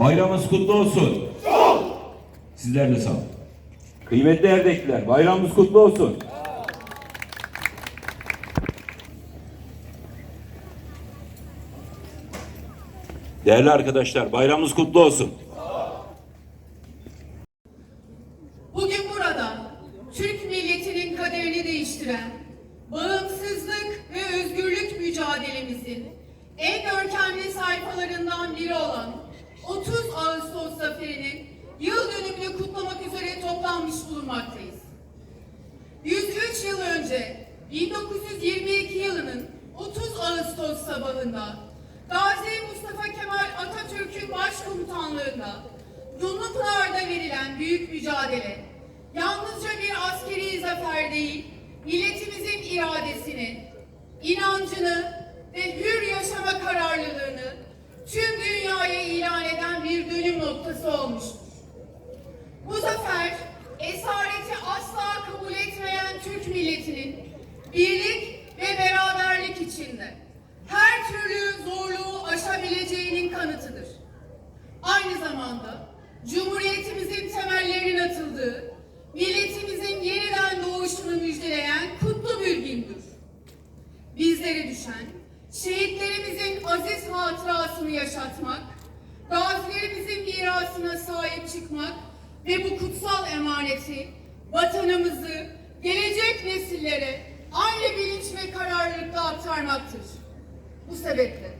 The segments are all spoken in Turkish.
Bayramınız kutlu olsun. Sizler de sağ olun. Kıymetli Erdekliler, bayramınız kutlu olsun. Değerli arkadaşlar, bayramınız kutlu olsun. Bugün burada Türk milletinin kaderini değiştiren bağımsızlık ve özgürlük mücadelemizin en görkemli sayfalarından biri olan 30 Ağustos Zaferi'nin yıl dönümünü kutlamak üzere toplanmış bulunmaktayız. 103 yıl önce 1922 yılının 30 Ağustos sabahında Gazi Mustafa Kemal Atatürk'ün başkomutanlığında Dumlupınar'da verilen büyük mücadele yalnızca bir askeri zafer değil, milletimizin iradesini, inancını ve hür yaşama kararlılığını tüm dünyaya ilan eden bir dönüm noktası olmuştur. Bu zafer esareti asla kabul etmeyen Türk milletinin birlik ve beraberlik içinde her türlü zorluğu aşabileceğinin kanıtıdır. Aynı zamanda Cumhuriyetimizin temellerinin atıldığı, milletimizin yeniden doğuşunu müjdeleyen kutlu bir gündür. Bizlere düşen, şehitlerimizin aziz hatırasını yaşatmak, gazilerimizin mirasına sahip çıkmak ve bu kutsal emaneti vatanımızı gelecek nesillere aynı bilinç ve kararlılıkla aktarmaktır. Bu sebeple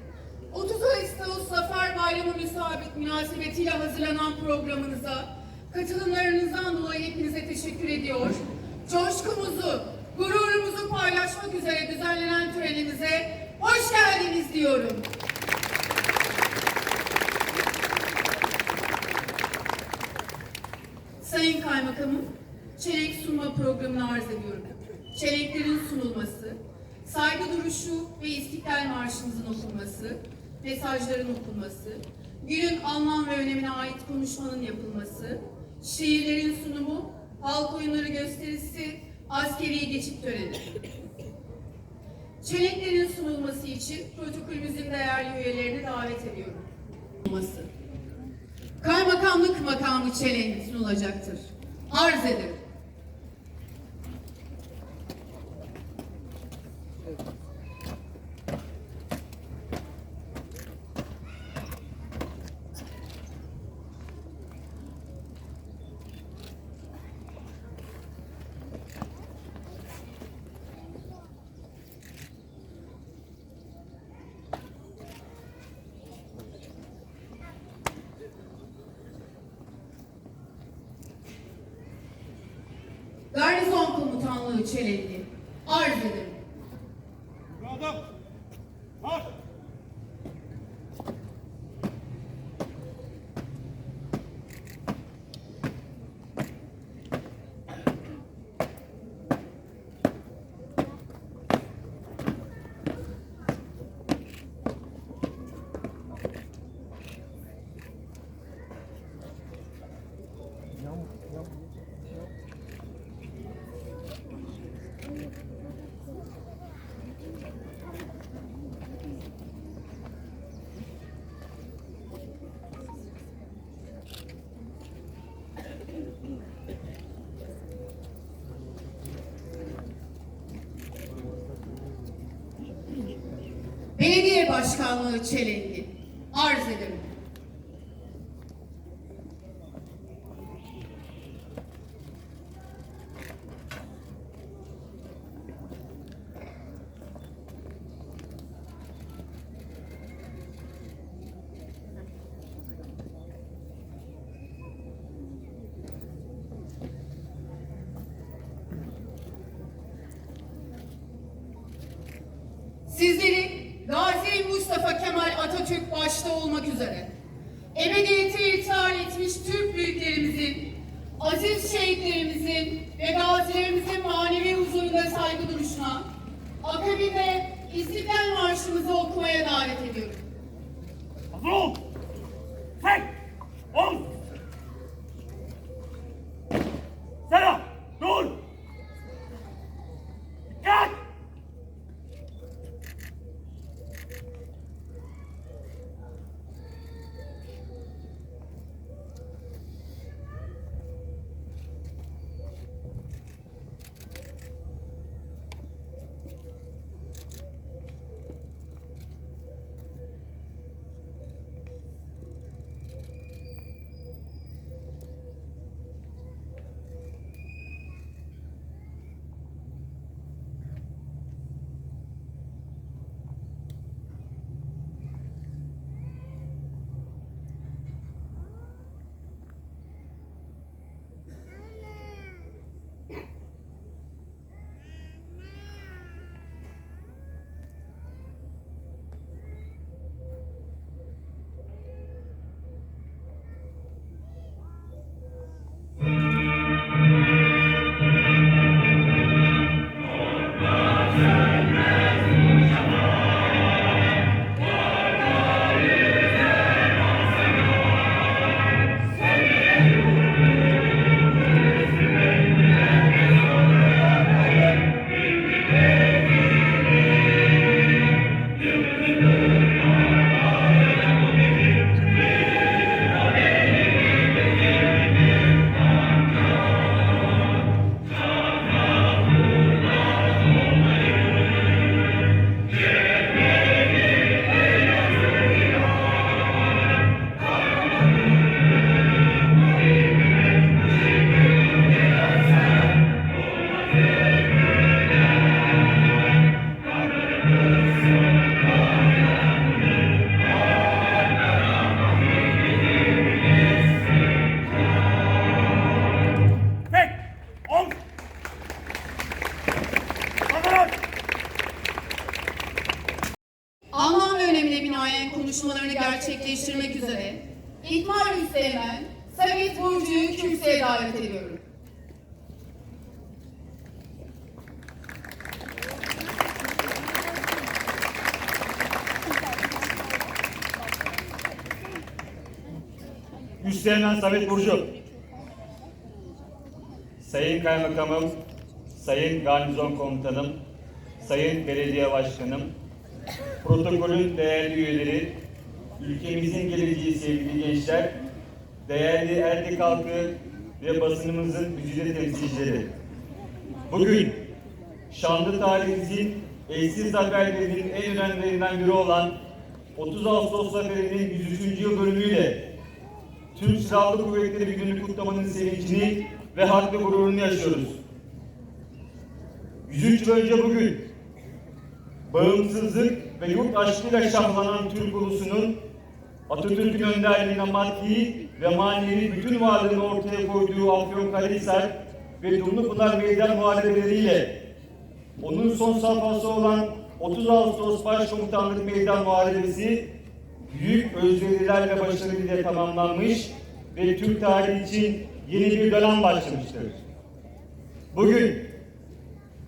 30 Ağustos Zafer Bayramı müsabit münasebetiyle hazırlanan programınıza katılımlarınızdan dolayı hepinize teşekkür ediyor. Coşkumuzu, gururumuzu paylaşmak üzere düzenlenen törenimize hoş geldiniz diyorum. Sayın Kaymakamım, çelenk sunma programını arz ediyorum. Çelenklerin sunulması, saygı duruşu ve İstiklal Marşımızın okunması, mesajların okunması, günün anlam ve önemine ait konuşmanın yapılması, şiirlerin sunumu, halk oyunları gösterisi, askeri geçit töreni. Çelenklerin sunulması için protokolümüzün değerli üyelerini davet ediyorum. Kaymakamlık makamı çelengi sunulacaktır. Arz ederim. 去了 Başkanlığı Çelengi. Arz ederim. Sizleri Gazi Mustafa Kemal Atatürk başta olmak üzere ebediyete irtihal etmiş Türk büyüklerimizin, aziz şehitlerimizin ve gazilerimizin manevi huzurunda saygı duruşuna, akabinde İstiklal Marşımızı okumaya davet ediyorum. Hazır ol! Üstlenen Samet Burcu. Sayın Kaymakamım, Sayın Garnizon Komutanım, Sayın Belediye Başkanım, protokolün değerli üyeleri, ülkemizin geleceği sevgili gençler, değerli Erdek halkı ve basınımızın güzide temsilcileri. Bugün şanlı tarihimizin eşsiz zaferlerinin en önemlilerinden biri olan 30 Ağustos Zaferi'nin 103. yıl bölümüyle Türk Silahlı Kuvvetleri Günü'nü kutlamanın sevincini ve haklı gururunu yaşıyoruz. 103 yıl önce bugün bağımsızlık ve yurt aşkıyla şahlanan Türk ulusunun Atatürk'ün önderliğine maddi ve manevi bütün varlığını ortaya koyduğu Afyonkarahisar ve Dumlupınar Meydan Muharebeleriyle onun son safhası olan 30 Ağustos Başkomutanlık Meydan Muharebesi büyük özveriler ve başarıyla tamamlanmış ve Türk tarihi için yeni bir dönem başlamıştır. Bugün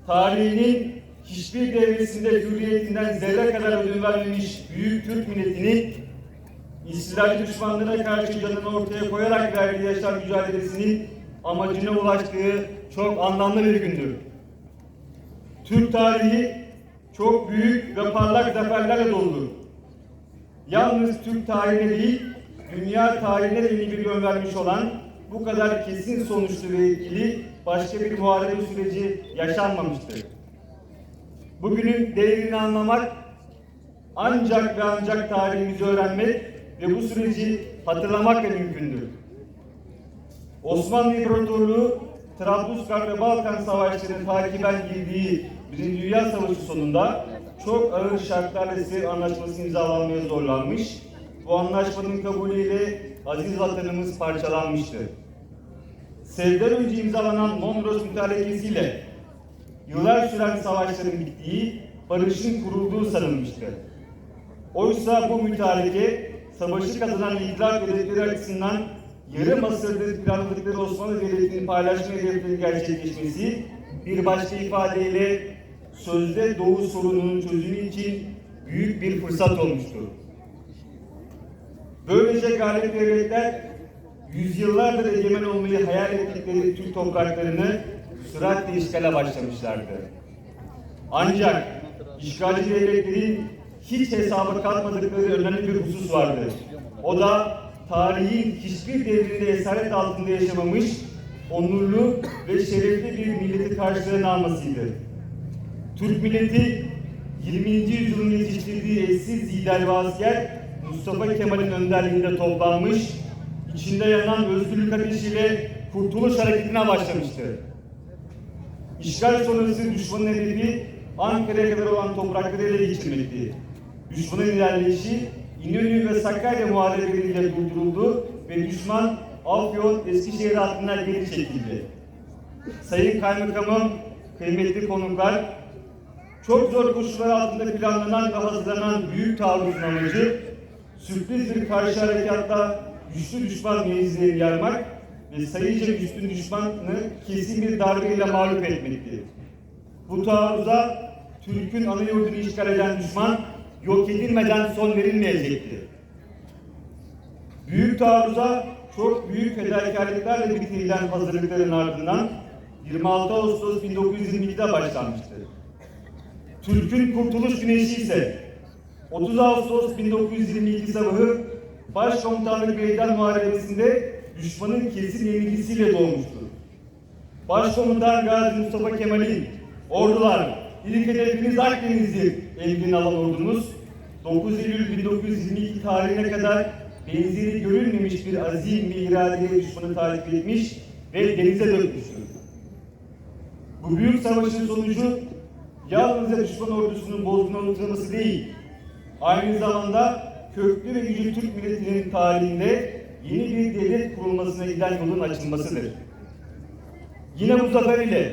tarihinin hiçbir devresinde hürriyetinden zerre kadar ödün vermemiş büyük Türk milletinin İsrail düşmanlığına karşı canını ortaya koyarak verdiği yaşam mücadelesinin amacına ulaştığı çok anlamlı bir gündür. Türk tarihi çok büyük ve parlak zaferlerle doludur. Yalnız Türk tarihine değil, dünya tarihine de yeni bir yön vermiş olan bu kadar kesin sonuçlu ve etkili başka bir muharebe süreci yaşanmamıştır. Bugünün değerini anlamak ancak ve ancak tarihimizi öğrenmek ve bu süreci hatırlamakla mümkündür. Osmanlı İmparatorluğu Trablusgarp ve Balkan Savaşları'nın takiben girdiği Birinci Dünya Savaşı sonunda çok ağır şartlarla Sevr Anlaşması imzalanmaya zorlanmış. Bu anlaşmanın kabulüyle aziz vatanımız parçalanmıştı. Sevden önce imzalanan Mondros mütarekesiyle yıllar süren savaşların bittiği, barışın kurulduğu sanılmıştı. Oysa bu mütareke savaşı kazanan itilaf devletleri açısından yarım asırdır planladıkları Osmanlı Devleti'nin paylaşma hedeflerinin gerçekleşmesi bir başka ifadeyle sözde Doğu sorununun çözümü için büyük bir fırsat olmuştur. Böylece galip devletler yüzyıllardır egemen olmayı hayal ettikleri Türk topraklarını süratle işgale başlamışlardı. Ancak işgalci devletlerin hiç hesaba katmadıkları önemli bir husus vardı. O da tarihin hiçbir devrinde esaret altında yaşamamış, onurlu ve şerefli bir milleti karşılarına almasıydı. Türk milleti 20. yüzyılın yetiştirdiği eşsiz lider ve asker Mustafa Kemal'in önderliğinde toplanmış, içinde yanan özgürlük ateşiyle Kurtuluş Hareketi'ne başlamıştı. İşgal sonrası düşmanın hedefi Ankara'ya kadar olan toprakları ele geçirmekti. Düşmanın ilerleyişi İnönü ve Sakarya muharebeleriyle durduruldu ve düşman Afyon Eskişehir hattına geri çekildi. Sayın Kaymakamım, kıymetli konuklar, çok zor koşullar altında planlanan ve hazırlanan büyük taarruzun amacı sürpriz bir karşı harekatta güçlü düşman mevzilerini yarmak ve sayıca üstün düşmanı kesin bir darbeyle mağlup etmekti. Bu taarruza Türk'ün ana yurdunu işgal eden düşman yok edilmeden son verilmeyecekti. Büyük taarruza çok büyük fedakarlıklarla bitirilen hazırlıkların ardından 26 Ağustos 1922'de başlanmıştı. Türk'ün kurtuluş güneşi ise 30 Ağustos 1922 sabahı Başkomutanlık Meydan Muharebesi'nde düşmanın kesin yenilgisiyle doğmuştur. Başkomutan Gazi Mustafa Kemal'in ordular ilk hedefiniz Akdeniz'dir emrini alan ordumuz 9 Eylül 1922 tarihine kadar benzeri görülmemiş bir azim ve iradeyle düşmanı takip etmiş ve denize dökmüştür. Bu büyük savaşın sonucu yalnızca düşman ordusunun bozguna unutulması değil, aynı zamanda köklü ve güçlü Türk milletinin tarihinde yeni bir devlet kurulmasına giden yolun açılmasıdır. Yine bu zafer ile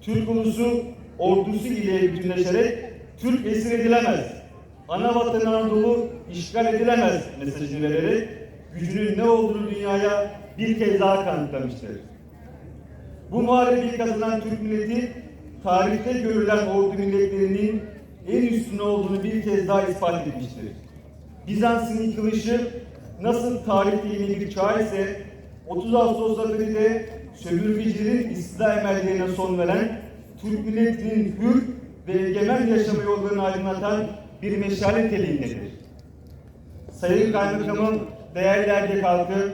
Türk ulusu ordusu ile bütünleşerek Türk esir edilemez, ana vatan Anadolu işgal edilemez mesajını vererek gücünün ne olduğunu dünyaya bir kez daha kanıtlamıştır. Bu muharebeyi kazanan Türk milleti tarihte görülen ordu milletlerinin en üstün olduğunu bir kez daha ispat etmiştir. Bizans'ın yıkılışı nasıl tarihte yeni bir çağ ise 30 Ağustos zaferinde sömürgecilerin istila emellerine son veren Türk milletinin hür ve egemen yaşama yollarını aydınlatan bir meşale teliğindedir. Sayın Kaymakamım, değerli erkek halkı,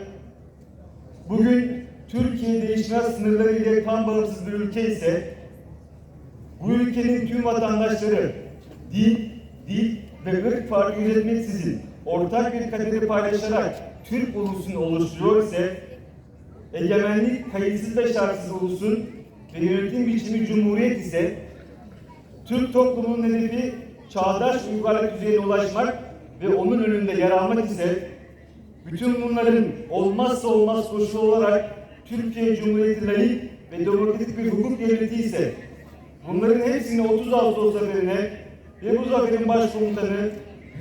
bugün Türkiye değişmez sınırları ile tam bağımsız bir ülke ise bu ülkenin tüm vatandaşları din, dil ve ırk farkı gözetmeksizin ortak bir kaderi paylaşarak Türk ulusunu oluşturuyor ise egemenlik kayıtsız ve şartsız ulusun ve yönetim biçimi cumhuriyet ise Türk toplumunun hedefi çağdaş uygarlık düzeyine ulaşmak ve onun önünde yer almak ise bütün bunların olmazsa olmaz koşulu olarak Türkiye Cumhuriyeti ve demokratik bir hukuk devleti ise bunların hepsini 30 Ağustos zaferine ve bu zaferin başkomutanı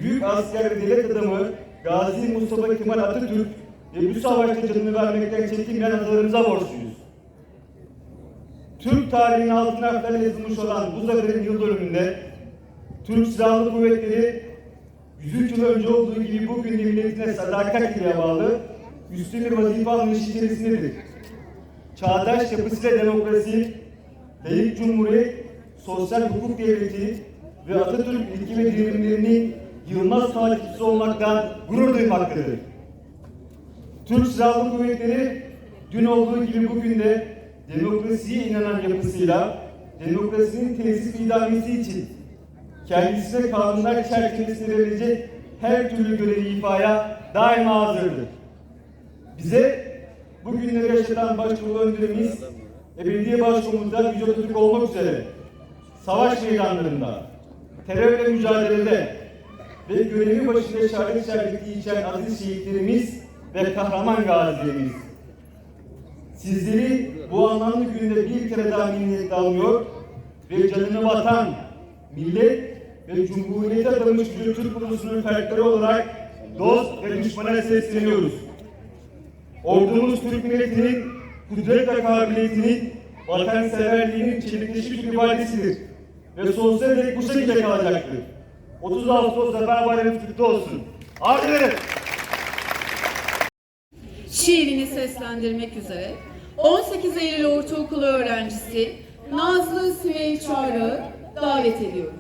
büyük asker ve devlet adamı Gazi Mustafa Kemal Atatürk ve bu savaşta canını vermekten çekinmeyen atalarımıza borçluyuz. Türk tarihinin altın harflerle yazılmış olan bu zaferin yıl dönümünde Türk Silahlı Kuvvetleri 103 yıl önce olduğu gibi bugün de milletine sadakat ile bağlı üstün bir vazife anlayışı içerisindedir. Çağdaş yapısıyla demokrasi, layık cumhuriyet, sosyal hukuk devleti ve Atatürk ilki ve devrimlerinin yılmaz takipçisi olmaktan gurur duymaktadır. Türk Silahlı Kuvvetleri dün olduğu gibi bugün de demokrasiye inanan yapısıyla demokrasinin tesis idamesi için kendisine kanunlar çerçevesinde verilecek her türlü görevi ifaya daima hazırdır. Bize bugünleri yaşatan başbuğ önderimiz ve belediye başkomutan Yüce Atatürk olmak üzere savaş meydanlarında, terörle mücadelede ve görevi başında şehadet şerbeti içen aziz şehitlerimiz ve kahraman gazilerimiz. Sizleri bu anlamlı günde bir kere daha minnetle alıyor ve canını vatan, millet ve cumhuriyete adamış bir Türk ulusunun fertleri olarak dost ve düşmana sesleniyoruz. Ordumuz Türk milletinin kudret ve kabiliyetinin, vatanseverliğinin çelikleşmiş bir ifadesidir. Ve sonsuza dek bu şekilde kalacaktır. 30 Ağustos Zafer Bayramı kutlu olsun. Ederim. şiirini seslendirmek üzere 18 Eylül Ortaokulu öğrencisi Nazlı Süveyş Çağrı'yı davet ediyorum.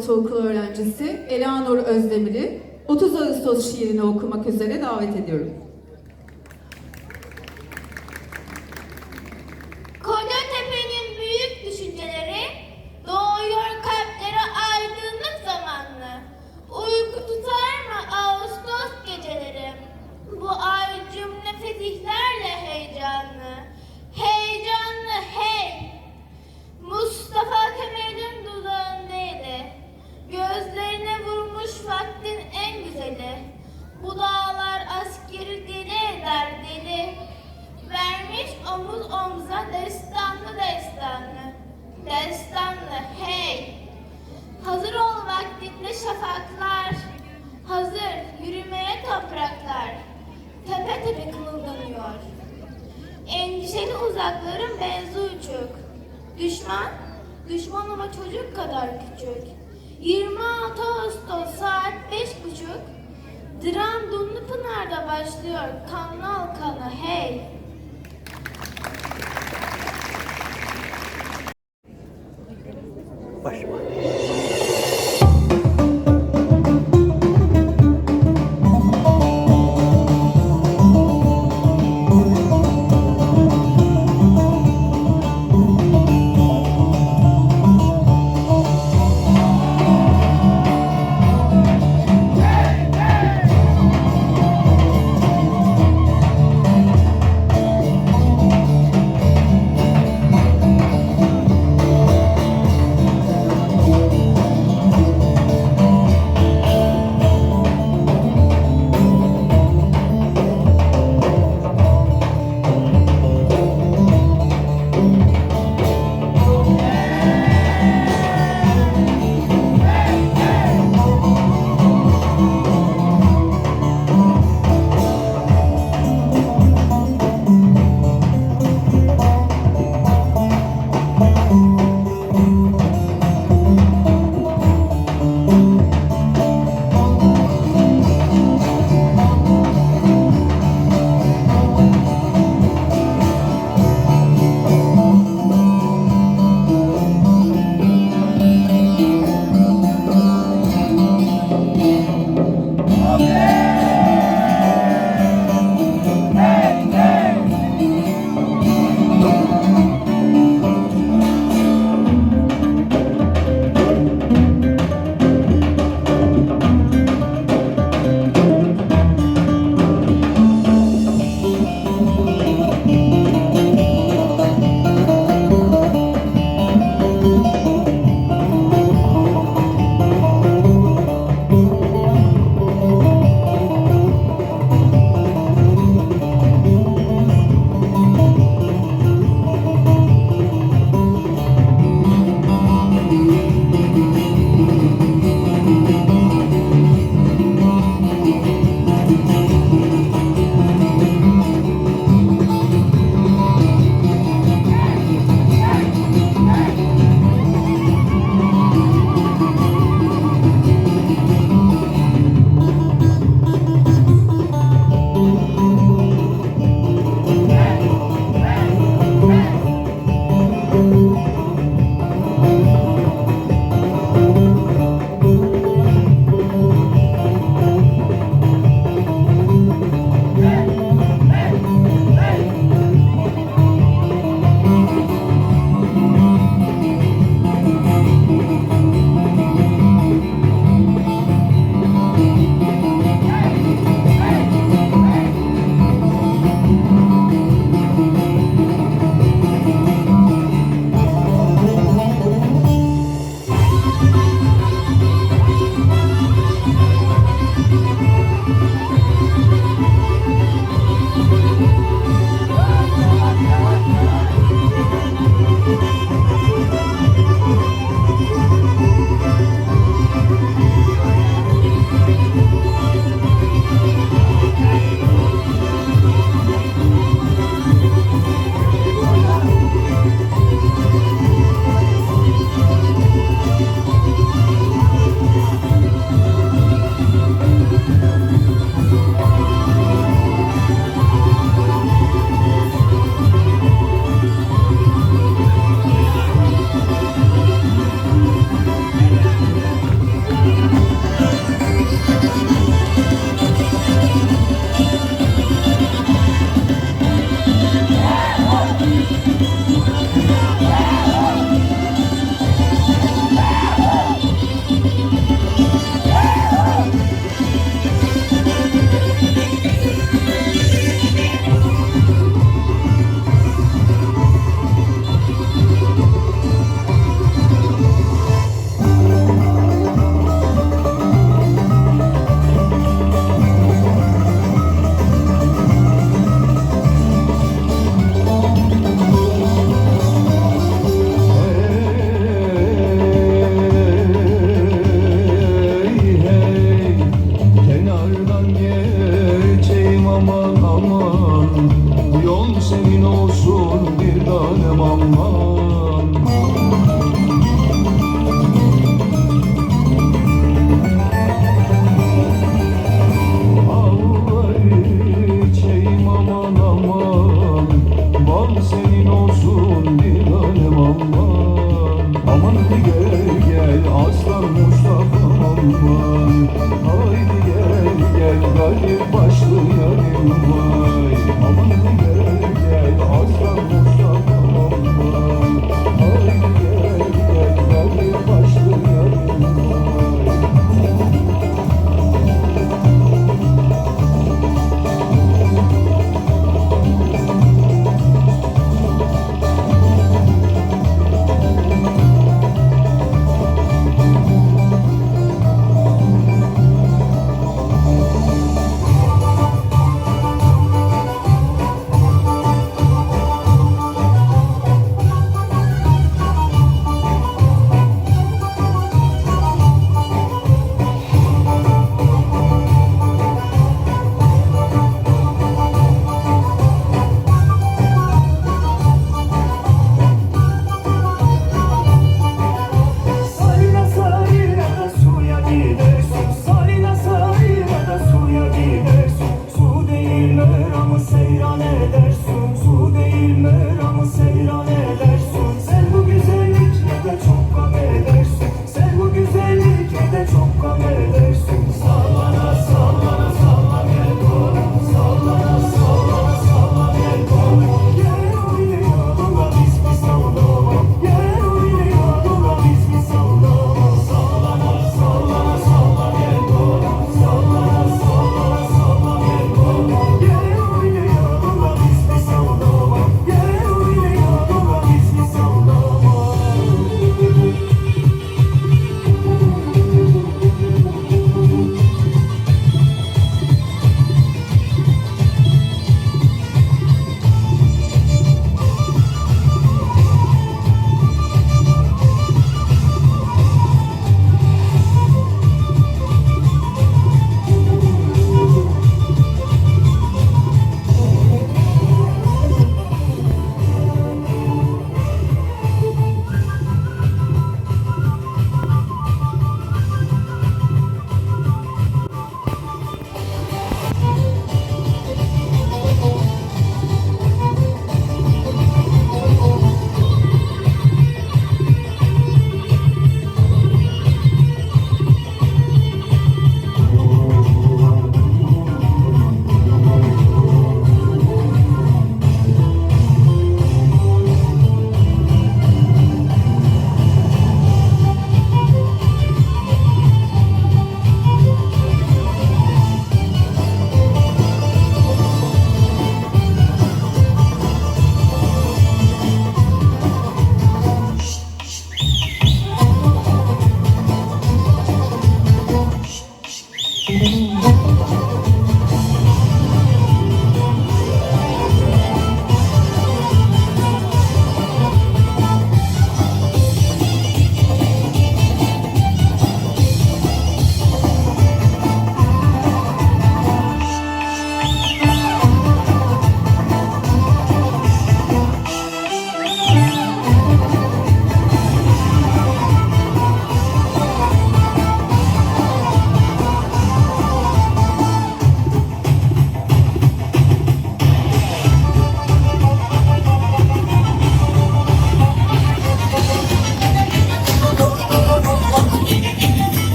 Ortaokulu öğrencisi Elanur Özdemir'i 30 Ağustos şiirini okumak üzere davet ediyorum. omuz omza destanlı destanlı. Destanlı hey. Hazır ol vaktinde şafaklar. Hazır yürümeye topraklar. Tepe tepe kımıldanıyor. Endişeli uzakların benzi uçuk. Düşman, düşman ama çocuk kadar küçük. 26 Ağustos saat 5.30 Dram Dunlu Pınar'da başlıyor. Kanlı Alkanı hey. 为什么？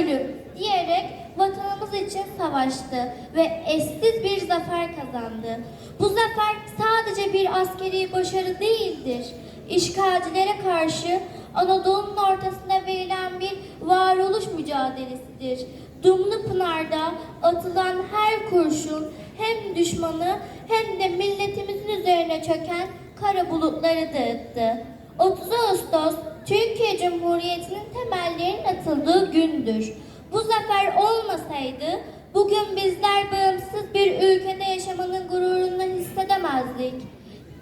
Ölüm diyerek vatanımız için savaştı ve eşsiz bir zafer kazandı. Bu zafer sadece bir askeri başarı değildir. İşgalcilere karşı Anadolu'nun ortasına verilen bir varoluş mücadelesidir. Dumlu Pınar'da atılan her kurşun hem düşmanı hem de milletimizin üzerine çöken kara bulutları dağıttı. 30 Ağustos Türkiye Cumhuriyeti'nin temellerinin atıldığı gündür. Bu zafer olmasaydı bugün bizler bağımsız bir ülkede yaşamanın gururunu hissedemezdik.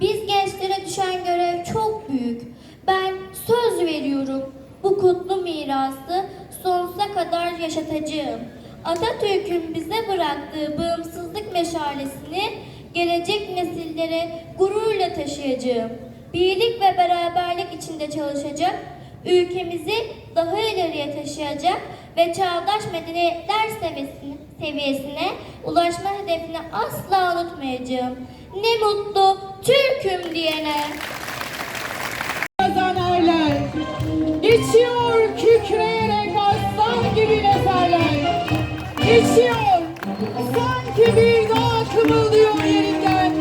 Biz gençlere düşen görev çok büyük. Ben söz veriyorum bu kutlu mirası sonsuza kadar yaşatacağım. Atatürk'ün bize bıraktığı bağımsızlık meşalesini gelecek nesillere gururla taşıyacağım. Birlik ve beraberlik çalışacak, ülkemizi daha ileriye taşıyacak ve çağdaş medeniyetler seviyesine, seviyesine ulaşma hedefini asla unutmayacağım. Ne mutlu Türk'üm diyene. Kazanarlar. Geçiyor kükreyerek aslan gibi nezarlar. Geçiyor sanki bir dağ kımıldıyor yerinden.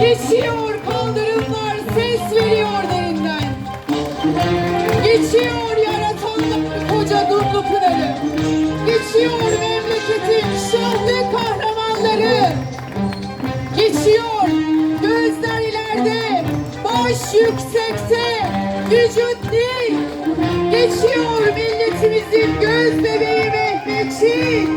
Geçiyor Geçiyor memleketin şanlı kahramanları. Geçiyor gözler ileride, baş yüksekte, vücut değil. Geçiyor milletimizin göz bebeği Mehmetçik.